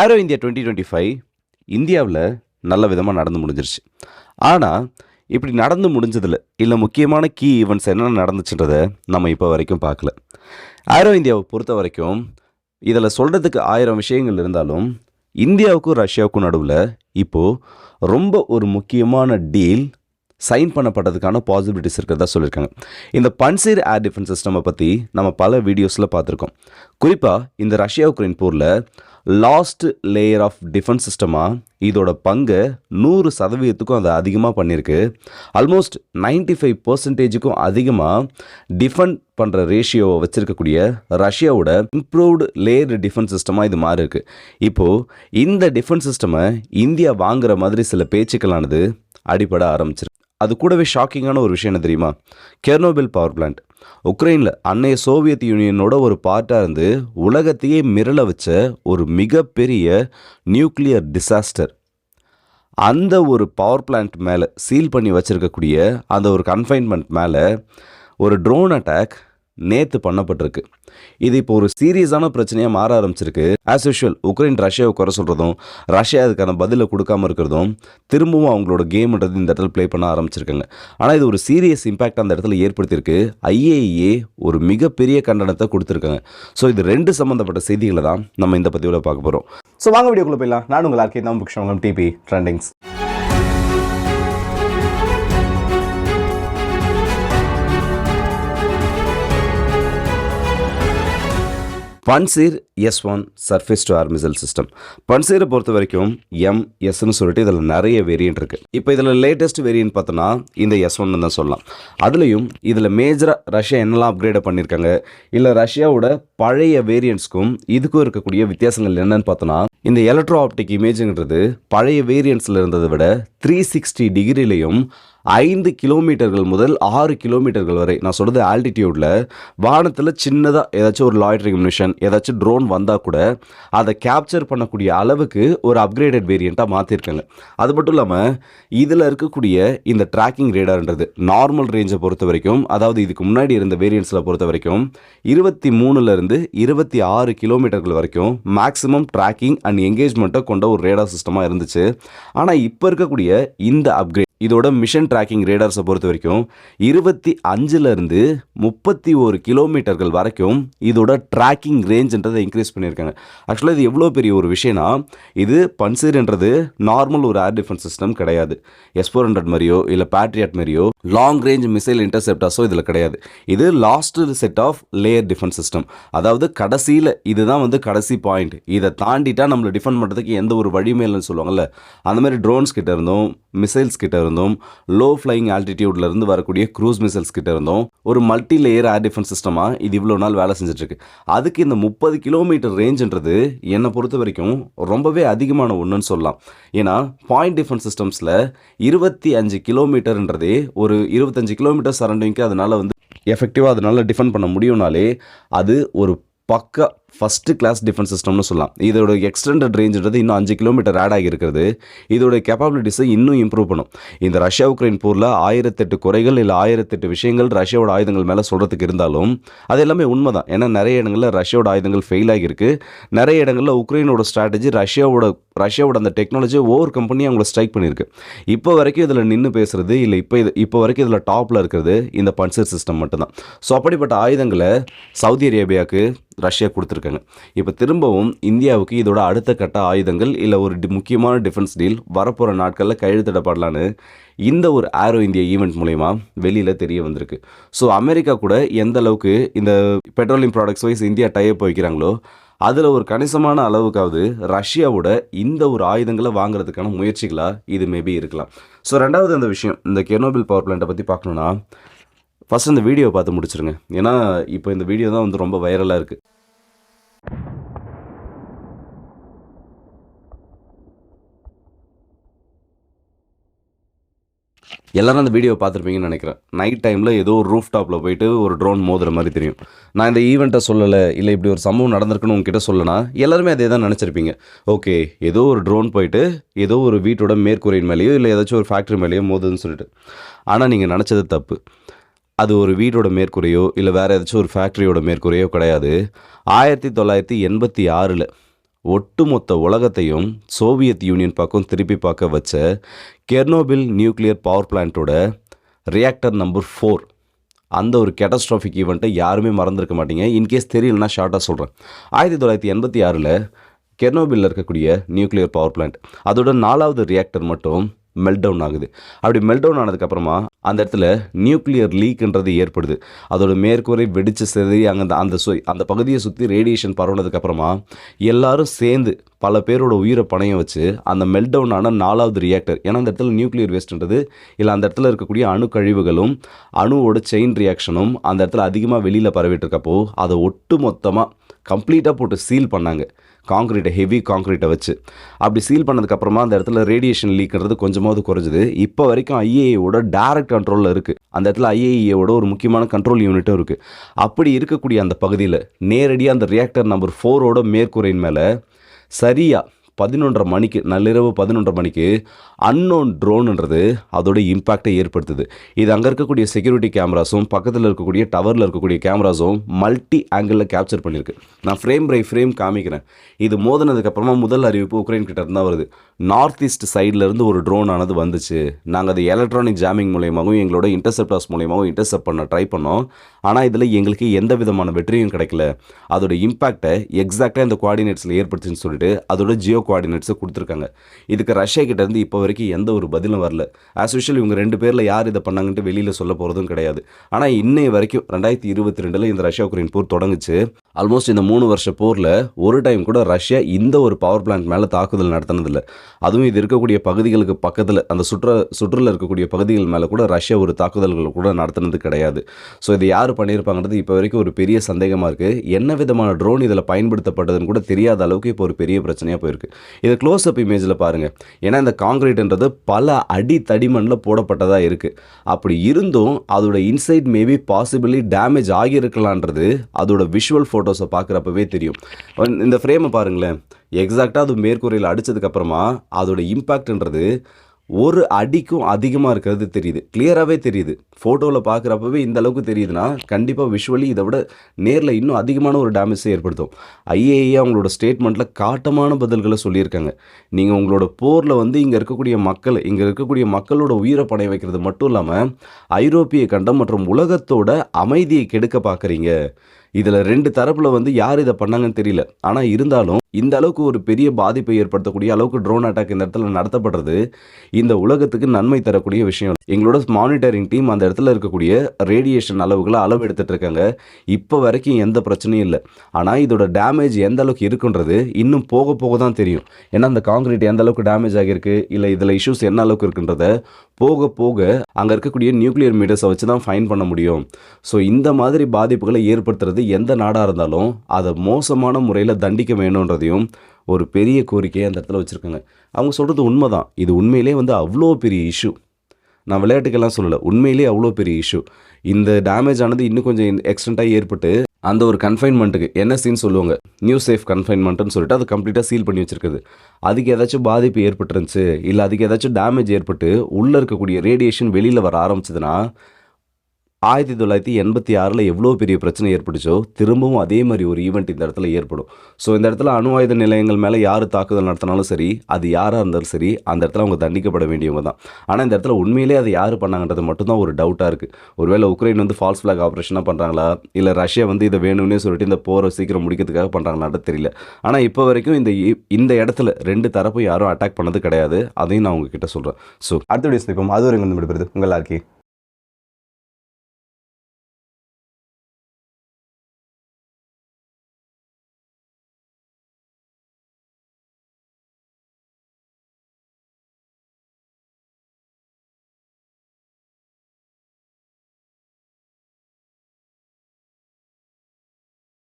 Aero India twenty twenty five இந்தியாவில் நல்ல விதமாக நடந்து முடிஞ்சிருச்சு. ஆனால் இப்படி நடந்து முடிஞ்சதில் இல்லை முக்கியமான கீ ஈவெண்ட்ஸ் என்னென்ன நடந்துச்சுன்றதை நம்ம இப்போ வரைக்கும் பார்க்கல. ஆரோ இந்தியாவை பொறுத்த வரைக்கும் இதில் சொல்கிறதுக்கு ஆயிரம் விஷயங்கள் இருந்தாலும் இந்தியாவுக்கும் ரஷ்யாவுக்கும் நடுவில் இப்போது ரொம்ப ஒரு முக்கியமான டீல் சைன் பண்ணப்பட்டதுக்கான பாசிபிலிட்டிஸ் இருக்கிறதா சொல்லியிருக்காங்க. இந்த பன்சீர் ஏர் டிஃபென்ஸ் சிஸ்டமை பற்றி நம்ம பல வீடியோஸில் பார்த்துருக்கோம். குறிப்பாக இந்த ரஷ்யா உக்ரைன் போரில் லாஸ்ட் லேயர் ஆஃப் டிஃபென்ஸ் சிஸ்டமாக இதோட பங்கை நூறு சதவீதத்துக்கும் அதை அதிகமாக பண்ணியிருக்கு. ஆல்மோஸ்ட் 95% ஃபைவ் பர்சன்டேஜுக்கும் அதிகமாக டிஃபெண்ட் பண்ணுற ரேஷியோவை வச்சுருக்கக்கூடிய ரஷ்யாவோட இம்ப்ரூவ்டு லேயர் டிஃபென்ஸ் சிஸ்டமாக இது மாறி இருக்குது இப்போது இந்த டிஃபென்ஸ் சிஸ்டமை இந்தியா வாங்குற மாதிரி சில பேச்சுக்களானது அடிபட ஆரம்பிச்சிருக்கு. அது கூடவே ஷாக்கிங்கான ஒரு விஷயம் என்ன தெரியுமா? கெர்னோபில் பவர் பிளான்ட் உக்ரைனில் அன்னைய சோவியத் யூனியனோட ஒரு பார்ட்டாக இருந்து உலகத்தையே மிரள வச்ச ஒரு மிகப்பெரிய நியூக்ளியர் டிசாஸ்டர் அந்த ஒரு பவர் பிளான்ட் மேலே சீல் பண்ணி வச்சுருக்கக்கூடிய அந்த ஒரு கன்ஃபைன்மெண்ட் மேலே ஒரு ட்ரோன் அட்டாக் நேற்று பண்ணப்பட்டிருக்கு. இது இப்போ ஒரு சீரியஸான பிரச்சனையாக மாற ஆரம்பிச்சிருக்கு. ஆஸ் யூஷுவல் உக்ரைன் ரஷ்யாவை குறை சொல்கிறதும் ரஷ்யா அதுக்கான பதிலை கொடுக்காம இருக்கிறதும் திரும்பவும் அவங்களோட கேம்ன்றது இந்த இடத்துல ப்ளே பண்ண ஆரம்பிச்சிருக்காங்க. ஆனால் இது ஒரு சீரியஸ் இம்பேக்ட் அந்த இடத்துல ஏற்படுத்தியிருக்கு. ஐஏஏ ஒரு மிகப்பெரிய கண்டனத்தை கொடுத்துருக்காங்க. ஸோ இது ரெண்டு சம்மந்தப்பட்ட செய்திகளை தான் நம்ம இந்த பதிவில் பார்க்க போகிறோம் ஸோ வாங்க வீடியோக்குள்ளே போயிடலாம். நான் உங்கள் ஆர்கே தான் புக்ஷவங்கம் DP trendings Pantsir S one surface to air missile system பன்சீரை பொறுத்த வரைக்கும் எம் எஸ்ன்னு சொல்லிட்டு இதில் நிறைய வேரியன்ட் இருக்குது இப்போ இதில் லேட்டஸ்ட் வேரியன்ட் பார்த்தோன்னா இந்த எஸ் ஒன்னு தான் சொல்லலாம். அதுலேயும் இதில் மேஜராக ரஷ்யா என்னெல்லாம் அப்கிரேட் பண்ணியிருக்காங்க இல்லை ரஷ்யாவோட பழைய வேரியன்ட்ஸ்க்கும் இதுக்கும் இருக்கக்கூடிய வித்தியாசங்கள் என்னன்னு பார்த்தோன்னா இந்த எலக்ட்ரோ ஆப்டிக் இமேஜுங்கிறது பழைய வேரியன்ட்ஸில் இருந்ததை விட த்ரீ சிக்ஸ்டி டிகிரிலையும் ஐந்து கிலோமீட்டர்கள் முதல் ஆறு கிலோமீட்டர்கள் வரை. நான் சொல்கிறது ஆல்டிடியூடில் வானத்தில் சின்னதாக ஏதாச்சும் ஒரு லாய்ட்ரிங் மிஷன் ஏதாச்சும் ட்ரோன் வந்தால் கூட அதை கேப்சர் பண்ணக்கூடிய அளவுக்கு ஒரு அப்கிரேடட் வேரியண்ட்டாக மாற்றிருக்காங்க அது மட்டும் இல்லாமல் இதில் இருக்கக்கூடிய இந்த ட்ராக்கிங் ரேடார்ன்றது நார்மல் ரேஞ்சை பொறுத்த வரைக்கும் அதாவது இதுக்கு முன்னாடி இருந்த வேரியன்ஸில் பொறுத்த வரைக்கும் இருபத்தி மூணுலேருந்து இருபத்தி ஆறு கிலோமீட்டர்கள் வரைக்கும் மேக்ஸிமம் ட்ராக்கிங் அண்ட் என்கேஜ்மெண்ட்டை கொண்ட ஒரு ரேடார் சிஸ்டமாக இருந்துச்சு. ஆனால் இப்போ இருக்கக்கூடிய இந்த அப்கிரேட் இதோட மிஷன் ட்ராக்கிங் ரேடார்ஸை பொறுத்த வரைக்கும் இருபத்தி அஞ்சுலேருந்து முப்பத்தி ஒரு கிலோமீட்டர்கள் வரைக்கும் இதோட ட்ராக்கிங் ரேஞ்சுன்றதை இன்க்ரீஸ் பண்ணியிருக்காங்க. ஆக்சுவலாக இது எவ்வளோ பெரிய ஒரு விஷயம்னா இது பன்சீர்ன்றது நார்மல் ஒரு ஏர் டிஃபென்ஸ் சிஸ்டம் கிடையாது. எஸ் ஃபோர் ஹண்ட்ரட் மாதிரியோ இல்லை பேட்ரியாட் மாதிரியோ லாங் ரேஞ்ச் மிசைல் இன்டர்செப்டாஸோ இதில் கிடையாது. இது last set of layer defence system அதாவது கடைசியில் இதுதான் வந்து கடைசி பாயிண்ட் இதை தாண்டிட்டா நம்மளை டிஃபெண்ட் பண்ணுறதுக்கு எந்த ஒரு வழியுமே இல்லைன்னு சொல்லுவாங்கல்ல. அந்த மாதிரி ட்ரோன்ஸ் கிட்ட இருந்தும் மிசைல்ஸ் கிட்ட இருந்தும் லோ ஃப்ளைங் ஆல்டிடியூட்ல இருந்து வரக்கூடிய க்ரூஸ் மிசைல்ஸ் கிட்ட இருந்தும் ஒரு மல்டி லேயர் ஏர் டிஃபென்ஸ் சிஸ்டமாக இது இவ்வளோ நாள் வேலை செஞ்சுட்டு இருக்கு அதுக்கு இந்த முப்பது கிலோமீட்டர் ரேஞ்சுன்றது என்னை பொறுத்த வரைக்கும் ரொம்பவே அதிகமான ஒன்றுன்னு சொல்லலாம். ஏன்னா பாயிண்ட் டிஃபென்ஸ் சிஸ்டம்ஸில் இருபத்தி அஞ்சு கிலோமீட்டர்ன்றதே ஒரு இருபத்தஞ்சு கிலோமீட்டர் சரௌண்டிங்க்கு அதனால் வந்து எஃபெக்டிவாக அதனால் டிஃபெண்ட் பண்ண முடியும்னாலே அது ஒரு பக்கா ஃபஸ்ட்டு கிளாஸ் டிஃபென்ஸ் சிஸ்டம்னு சொல்லலாம். இதோட எக்ஸ்டெண்டட் ரேஞ்சுன்றது இன்னும் அஞ்சு கிலோமீட்டர் ஆட் ஆகியிருக்கிறது. இதோட கேப்பபிலிட்டிஸை இன்னும் இம்ப்ரூவ் பண்ணும். இந்த ரஷ்யா உக்ரைன் போரில் ஆயிரத்தெட்டு குறைகள் இல்லை ஆயிரத்தெட்டு விஷயங்கள் ரஷ்யாவோட ஆயுதங்கள் மேலே சொல்கிறதுக்கு இருந்தாலும் அது எல்லாமே உண்மை தான் ஏன்னா நிறைய இடங்களில் ரஷ்யாவோட ஆயுதங்கள் ஃபெயில் ஆகியிருக்கு. நிறைய இடங்களில் உக்ரைனோட ஸ்ட்ராட்டஜி ரஷ்யாவோட ரஷ்யாவோட அந்த டெக்னாலஜி ஒவ்வொரு கம்பெனியும் அவங்கள ஸ்ட்ரைக் பண்ணியிருக்கு. இப்போ வரைக்கும் இதில் நின்று பேசுகிறது இல்லை இப்போ இது இப்போ வரைக்கும் இதில் டாப்பில் இருக்கிறது இந்த பன்சர் சிஸ்டம் மட்டும்தான். ஸோ அப்படிப்பட்ட ஆயுதங்களை சவுதி அரேபியாவுக்கு ரஷ்யா கொடுத்துருக்கு. கொடுத்துருக்காங்க இப்போ திரும்பவும் இந்தியாவுக்கு இதோட அடுத்த கட்ட ஆயுதங்கள் இல்லை ஒரு முக்கியமான டிஃபென்ஸ் டீல் வரப்போகிற நாட்களில் கையெழுத்திடப்படலான்னு இந்த ஒரு ஆரோ இந்தியா ஈவெண்ட் மூலயமா வெளியில் தெரிய வந்திருக்கு. ஸோ அமெரிக்கா கூட எந்த அளவுக்கு இந்த petroleum products wise India type வைக்கிறாங்களோ அதில் ஒரு கணிசமான அளவுக்காவது ரஷ்யாவோட இந்த ஒரு ஆயுதங்களை வாங்குறதுக்கான முயற்சிகளாக இது மேபி இருக்கலாம். ஸோ ரெண்டாவது அந்த விஷயம் இந்த கெர்னோபில் பவர் பிளான்ட்டை பற்றி பார்க்கணுன்னா ஃபஸ்ட் இந்த வீடியோ பார்த்து முடிச்சிருங்க. ஏன்னா இப்போ இந்த வீடியோ தான் வந்து ரொம்ப வைரலாக இருக்குது எல்லாரும் அந்த வீடியோ பார்த்துருப்பீங்கன்னு நினைக்கிறேன். நைட் டைமில் ஏதோ ஒரு ரூஃப் டாப்பில் போயிட்டு ஒரு ட்ரோன் மோதுற மாதிரி தெரியும். நான் இந்த ஈவெண்ட்டை சொல்லலை இல்லை இப்படி ஒரு சம்பவம் நடந்திருக்குன்னு உங்ககிட்ட சொல்லனா எல்லாருமே அதே தான் நினச்சிருப்பீங்க. ஓகே ஏதோ ஒரு ட்ரோன் போயிட்டு ஏதோ ஒரு வீட்டோட மேற்கூரையின் மேலேயோ இல்லை ஏதாச்சும் ஒரு ஃபேக்ட்ரி மேலேயோ மோதுன்னு சொல்லிட்டு. ஆனால் நீங்கள் நினச்சது தப்பு. அது ஒரு வீடோட மேற்கூரையோ இல்லை வேறு ஏதாச்சும் ஒரு ஃபேக்ட்ரியோட மேற்கூரையோ கிடையாது. ஆயிரத்தி தொள்ளாயிரத்தி எண்பத்தி ஆறில் ஒட்டுமொத்த உலகத்தையும் சோவியத் யூனியன் பக்கம் திருப்பி பார்க்க வச்ச கெர்னோபில் நியூக்ளியர் பவர் பிளான்ட்டோட ரியாக்டர் நம்பர் ஃபோர் அந்த ஒரு கேட்டஸ்ட்ராஃபிக் ஈவெண்ட்டை யாருமே மறந்துருக்க மாட்டீங்க. இன்கேஸ் தெரியலனா ஷார்ட்டாக சொல்கிறேன் ஆயிரத்தி தொள்ளாயிரத்தி எண்பத்தி ஆறில் கெர்னோபில்ல இருக்கக்கூடிய நியூக்ளியர் பவர் பிளான்ட். அதோட நாலாவது ரியாக்டர் மட்டும் மெல்ட் டவுன் ஆகுது. அப்படி மெல்ட் டவுன் ஆனதுக்கப்புறமா அந்த இடத்துல நியூக்ளியர் லீக்ன்றது ஏற்படுது. அதோட மேற்கூரை வெடிச்சு சிதறி அங்கே அந்த அந்த சு- அந்த பகுதியை சுற்றி ரேடியேஷன் பரவுனதுக்கப்புறமா எல்லாரும் சேர்ந்து பல பேரோட உயிரை பணையம் வச்சு அந்த மெல்ட் டவுன் ஆன நாலாவது ரியாக்டர் ஏன்னா அந்த இடத்துல நியூக்ளியர் வேஸ்ட்ன்றது இல்லை அந்த இடத்துல இருக்கக்கூடிய அணு கழிவுகளும் அணுவோட செயின் ரியாக்ஷனும் அந்த இடத்துல அதிகமாக வெளியில் பரவிட்டு இருக்கப்போ அதை ஒட்டு மொத்தமாக கம்ப்ளீட்டாக போட்டு சீல் பண்ணாங்க. காங்கிரீட்டை ஹெவி காங்கிரீட்டை வச்சு. அப்படி சீல் பண்ணதுக்கப்புறமா அந்த இடத்துல ரேடியேஷன் லீக்ன்றது கொஞ்சமாவது குறைஞ்சுது. இப்போ வரைக்கும் ஐஏஏவோட டைரக்ட் கண்ட்ரோலில் இருக்குது அந்த இடத்துல ஐஏஏவோட ஒரு முக்கியமான கண்ட்ரோல் யூனிட்டும் இருக்குது அப்படி இருக்கக்கூடிய அந்த பகுதியில் நேரடியாக அந்த ரியாக்டர் நம்பர் ஃபோரோட மேற்கூரையின் மேலே சரியாக பதினொன்றரை மணிக்கு நள்ளிரவு பதினொன்றரை மணிக்கு அன்னோன் ட்ரோன்ன்றது அதோட இம்பேக்டை ஏற்படுத்துது. இது அங்கே இருக்கக்கூடிய செக்யூரிட்டி கேமராஸும் பக்கத்தில் இருக்கக்கூடிய டவரில் இருக்கக்கூடிய கேமராஸும் மல்டி ஆங்கிளில் கேப்சர் பண்ணியிருக்கு நான் ஃப்ரேம் பை ஃப்ரேம் காமிக்கிறேன். இது மோதினதுக்கப்புறமா முதல் அறிவிப்பு உக்ரைன் கிட்ட இருந்தால் வருது. நார்த் ஈஸ்ட் சைடில் இருந்து ஒரு ட்ரோன் ஆனது வந்துச்சு. நாங்கள் அது எலக்ட்ரானிக் ஜாமிங் மூலியமாகவும் எங்களோட இன்டர்செப்டாஸ் மூலியமாகவும் இன்டர்செப்ட் பண்ண ட்ரை பண்ணோம். ஆனால் இதில் எங்களுக்கு எந்த விதமான வெற்றியும் கிடைக்கல. அதோட இம்பேக்டை எக்ஸாக்டாக இந்த கோஆர்டினேட்ஸில் ஏற்படுத்துன்னு சொல்லிட்டு அதோட ஜியோ கோஆர்டினேட்ஸை கொடுத்துருக்காங்க. இதுக்கு ரஷ்யா கிட்டேருந்து இப்போ வரைக்கும் எந்த ஒரு பதிலும் வரல. ஆஸ் யூஷுவல் இவங்க ரெண்டு பேரில் யார் இதை பண்ணாங்கன்ட்டு வெளியில் சொல்ல போகிறதும் கிடையாது. ஆனால் இன்னைய வரைக்கும் ரெண்டாயிரத்தி இருபத்தி ரெண்டில் இந்த ரஷ்யா உக்ரைன் போர் தொடங்குச்சு. ஆல்மோஸ்ட் இந்த மூணு வருஷ போரில் ஒரு டைம் கூட ரஷ்யா இந்த ஒரு பவர் பிளான்ட் மேலே தாக்குதல் நடத்தினதில்லை. அதுவும் இது இருக்கக்கூடிய பகுதிகளுக்கு பக்கத்தில் அந்த சுற்ற சுற்றுல இருக்கக்கூடிய பகுதிகள் மேலே கூட ரஷ்யா ஒரு தாக்குதல்கள் கூட நடத்தினது கிடையாது. ஸோ இதை யார் பண்ணியிருப்பாங்கிறது இப்போ வரைக்கும் ஒரு பெரிய சந்தேகமாக இருக்குது என்ன விதமான ட்ரோன் இதில் பயன்படுத்தப்பட்டதுன்னு கூட தெரியாத அளவுக்கு இப்போ ஒரு பெரிய பிரச்சனையாக போயிருக்கு. இதை க்ளோஸ் அப் இமேஜில் பாருங்கள் ஏன்னா இந்த காங்கிரீட்ன்றது பல அடி தடிமண்ணில் போடப்பட்டதாக இருக்குது அப்படி இருந்தும் அதோட இன்சைட் மேபி பாசிபிளி டேமேஜ் ஆகியிருக்கலான்றது அதோட விஷுவல் ஃபோட்டோஸை பார்க்குறப்பவே தெரியும். இந்த ஃப்ரேமை பாருங்களேன். எக்ஸாக்டாக அது மேற்கூரையில் அடித்ததுக்கப்புறமா அதோட இம்பேக்ட்ன்றது ஒரு அடிக்கும் அதிகமாக இருக்கிறது தெரியுது. கிளியராகவே தெரியுது. ஃபோட்டோவில் பார்க்குறப்பவே இந்த அளவுக்கு தெரியுதுன்னா கண்டிப்பாக விஷுவலி இதை விட நேரில் இன்னும் அதிகமான ஒரு டேமேஜை ஏற்படுத்தும். ஐஏஏ அவங்களோட ஸ்டேட்மெண்ட்டில் காட்டமான பதில்களை சொல்லியிருக்காங்க. நீங்கள் உங்களோட போரில் வந்து இங்கே இருக்கக்கூடிய மக்கள் இங்கே இருக்கக்கூடிய மக்களோட உயிரை பணைய வைக்கிறது மட்டும் இல்லாமல் ஐரோப்பிய கண்டம் மற்றும் உலகத்தோட அமைதியை கெடுக்க பார்க்குறீங்க இதில் ரெண்டு தரப்பில் வந்து யார் இதை பண்ணாங்கன்னு தெரியல. ஆனால் இருந்தாலும் இந்த அளவுக்கு ஒரு பெரிய பாதிப்பை ஏற்படுத்தக்கூடிய அளவுக்கு ட்ரோன் அட்டாக் இந்த இடத்துல நடத்தப்படுறது இந்த உலகத்துக்கு நன்மை தரக்கூடிய விஷயம். எங்களோட மானிட்டரிங் டீம் அந்த இடத்துல இருக்கக்கூடிய ரேடியேஷன் அளவுகளை அளவு எடுத்துகிட்டு இருக்காங்க. இப்போ வரைக்கும் எந்த பிரச்சனையும் இல்லை. ஆனால் இதோட டேமேஜ் எந்த அளவுக்கு இருக்குன்றது இன்னும் போக போக தான் தெரியும். ஏன்னா அந்த காங்கிரீட் எந்த அளவுக்கு டேமேஜ் ஆகியிருக்கு இல்லை இதில் இஷ்யூஸ் என்ன அளவுக்கு இருக்குன்றத போக போக அங்கே இருக்கக்கூடிய நியூக்ளியர் மீட்டர்ஸை வச்சு தான் ஃபைன் பண்ண முடியும். ஸோ இந்த மாதிரி பாதிப்புகளை ஏற்படுத்துறது எந்த நாடாக இருந்தாலும் அதை மோசமான முறையில் தண்டிக்க வேணுன்றதையும் ஒரு பெரிய கோரிக்கையை அந்த இடத்துல வச்சுருக்காங்க. அவங்க சொல்கிறது உண்மை தான் இது உண்மையிலே வந்து அவ்வளோ பெரிய இஷ்யூ நான் விளையாட்டுக்கெல்லாம் சொல்லலை. உண்மையிலே அவ்வளோ பெரிய இஷ்யூ இந்த டேமேஜ் ஆனது இன்னும் கொஞ்சம் எக்ஸ்டெண்ட்டாக ஏற்பட்டு அந்த ஒரு கன்ஃபைன்மெண்ட்டுக்கு என்எஸ்சின்னு சொல்லுவாங்க? நியூ சேஃப் கன்ஃபைன்மெண்ட்னு சொல்லிட்டு அது கம்ப்ளீட்டாக சீல் பண்ணி வச்சிருக்குது. அதுக்கு ஏதாச்சும் பாதிப்பு ஏற்பட்டுருந்துச்சு இல்லை அதுக்கு ஏதாச்சும் டேமேஜ் ஏற்பட்டு உள்ளே இருக்கக்கூடிய ரேடியேஷன் வெளியில் வர ஆரம்பிச்சதுன்னா ஆயிரத்தி தொள்ளாயிரத்தி எண்பத்தி ஆறில் எவ்வளோ பெரிய பிரச்சனை ஏற்பட்டுச்சோ திரும்பவும் அதே மாதிரி ஒரு ஈவெண்ட் இந்த இடத்துல ஏற்படும். ஸோ இந்த இடத்துல அணு ஆயுத நிலையங்கள் மேலே யார் தாக்குதல் நடத்தினாலும் சரி அது யாராக இருந்தாலும் சரி அந்த இடத்துல அவங்க தண்டிக்கப்பட வேண்டியவங்க தான் ஆனால் இந்த இடத்துல உண்மையிலே அது யார் பண்ணாங்கன்றது மட்டும்தான் ஒரு டவுட்டாக இருக்குது ஒருவேளை உக்ரைன் வந்து ஃபால்ஸ் ஃப்ளாக் ஆப்ரேஷனாக பண்ணுறாங்களா இல்லை ரஷ்யா வந்து இதை வேணும்னே சொல்லிட்டு இந்த போரை சீக்கிரம் முடிக்கிறதுக்காக பண்ணுறாங்களான்னு தெரியல. ஆனால் இப்போ வரைக்கும் இந்த இ- இந்த இடத்துல ரெண்டு தரப்பும் யாரும் அட்டாக் பண்ணது கிடையாது. அதையும் நான் உங்ககிட்ட சொல்கிறேன் ஸோ அடுத்த வீடியோஸ் இப்போ அது ஒரு எங்கே விடுபடுது உங்கள் எல்லாருக்கே